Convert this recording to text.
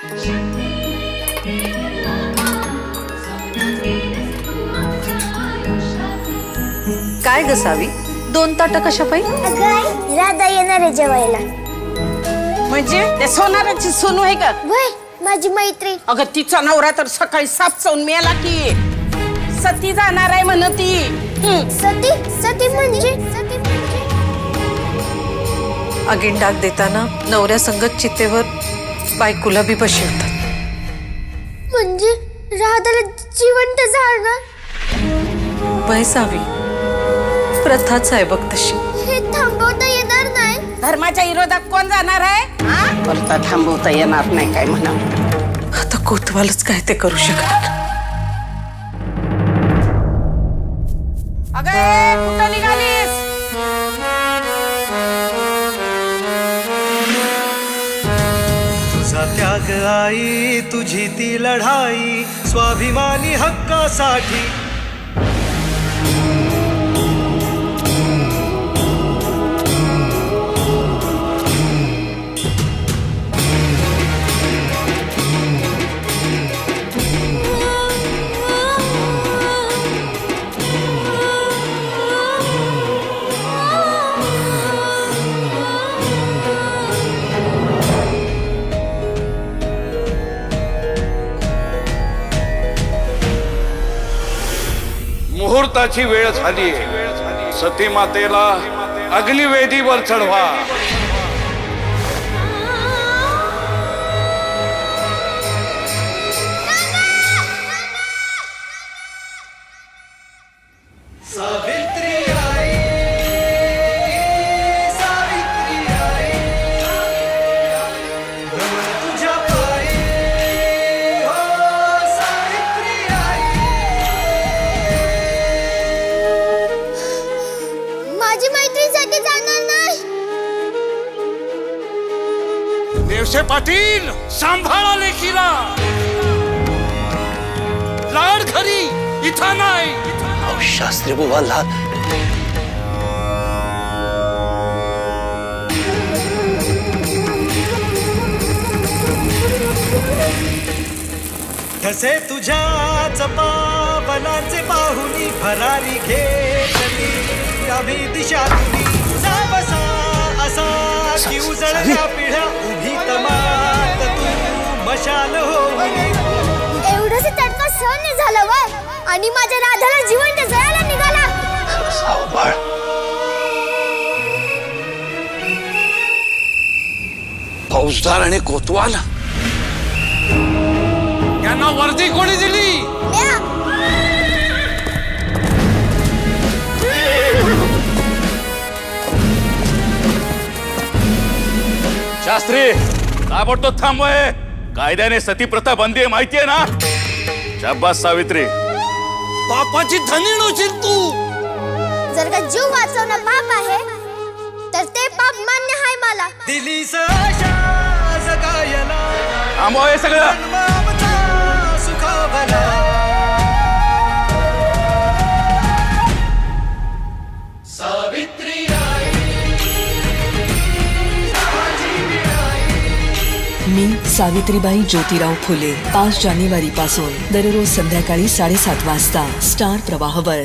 काय ग सावी? दोन ताटं कशा पाहिजे अगं राधा येणार आहे जेवायला. म्हणजे? ते सोनाराची सोनू आहे का? वय माझी मैत्री. अगं तिचा नवरा तर सकाळी साप चावून मेला की. सती जाणार आहे म्हण ती. हं. सती? सती म्हणजे? सती म्हणजे? अगीन डाग देताना नवऱ्या संगत चितेवर बायकोला बी बशिवतात म्हणजे राधाला जिवंत जाळणार वय सावी प्रथाच आहे बघ तशी. हे थांबवता येणार नाही? धर्माच्या विरोधात कोण जाणार आहे? हा? परता थांबवता येणार नाही काय म्हणा आता कोतवालच काय ते करू शकणार अगं ए, कुठं निघालीस तुझा आई तुझी ती लढाई. स्वाभिमानी हक्कासाठी मुहूर्ताची वेळ झाली सती मातेला अग्निवेदीवर चढवा. माझी मैत्रीसाठी जाणार नाही. देवसे पाटील सांभाळा लेखीला. लाड घरी इथं नाही. शास्त्री बुवा लाल तसे तुझ्याच पावलांचे पाहुनी भरारी घेतली आम्ही दिशा तुझी बसा असा की उजळल्या पिढ्या उभी तमात तू मशाल होऊन. एवढंच तडका सहन नाही झालं वय. आणि माझ्या राधाला जिवंत जळायला निघाला. फौजदार आणि कोतवाल. वर्दी कोणी दिली. शास्त्री ताबडतोब थांबवाय. कायद्याने सती प्रथा बंदी आहे माहितीये ना? शाब्बास सावित्री. पापाची धनी नव्हशील तू. जर का जीव वाचवणं पाप आहे तर ते पाप मान्य आहे मला. दिली आशा जगायला. थांबवाय सगळं. सावित्रीबाई ज्योतिराव फुले पाच जानेवारी पासून दररोज संध्याकाळी साडेसात वाजता स्टार प्रवाहवर.